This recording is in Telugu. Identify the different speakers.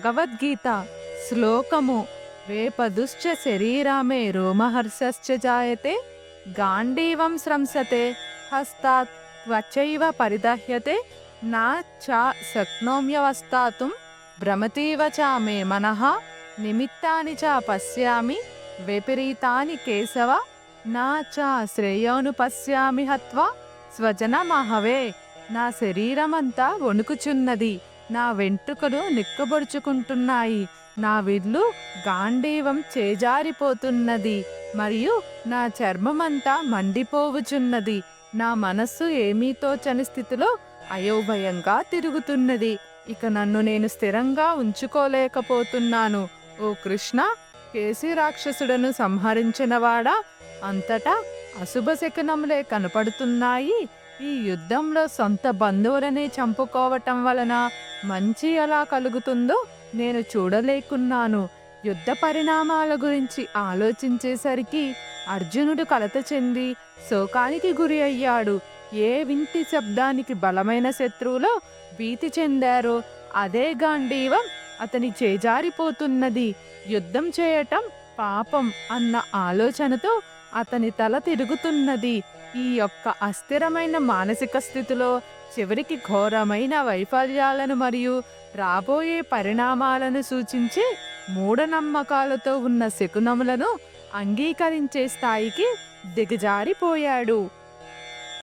Speaker 1: భగవద్గీత శ్లోకము. వేపదుశ్చ శరీరామే రోమహర్షశ్చ జాయతే గాంధీవం స్రంసతే హస్తాత్ త్వచైవ పరిదహ్యతే నా చా శక్నోమ్యవస్థాతుం భ్రమతీవ చ మే మనః నిమిత్తాని చ పశ్యామి విపరీతాని కేశవ నా చ శ్రేయోను పశ్యామి హత్వా స్వజనమహవే నా శరీరమంతా వణుకుచున్నది. నా వెంట్రుకలు నిక్కబొడుచుకుంటున్నాయి. నా విల్లు గాంధీవం చేజారిపోతున్నది మరియు నా చర్మమంతా మండిపోవుచున్నది. నా మనస్సు ఏమీతో చని స్థితిలో అయోభయంగా తిరుగుతున్నది. ఇక నన్ను నేను స్థిరంగా ఉంచుకోలేకపోతున్నాను. ఓ కృష్ణ కేసి రాక్షసుడను సంహరించినవాడా? అంతటా అశుభ శకునములే కనపడుతున్నాయి. ఈ యుద్ధంలో సొంత బంధువులనే చంపుకోవటం వలన మంచి ఎలా కలుగుతుందో నేను చూడలేకున్నాను. యుద్ధ పరిణామాల గురించి ఆలోచించేసరికి అర్జునుడు కలత చెంది శోకానికి గురి అయ్యాడు. ఏ వింటి శబ్దానికి బలమైన శత్రువులో భీతి చెందారో అదే గాంధీవం అతని చేజారిపోతున్నది. యుద్ధం చేయటం పాపం అన్న ఆలోచనతో అతని తల తిరుగుతున్నది. ఈ యొక్క అస్థిరమైన మానసిక స్థితిలో చివరికి ఘోరమైన వైఫల్యాలను మరియు రాబోయే పరిణామాలను సూచించే మూఢనమ్మకాలతో ఉన్న శకునములను అంగీకరించే స్థాయికి దిగజారిపోయాడు.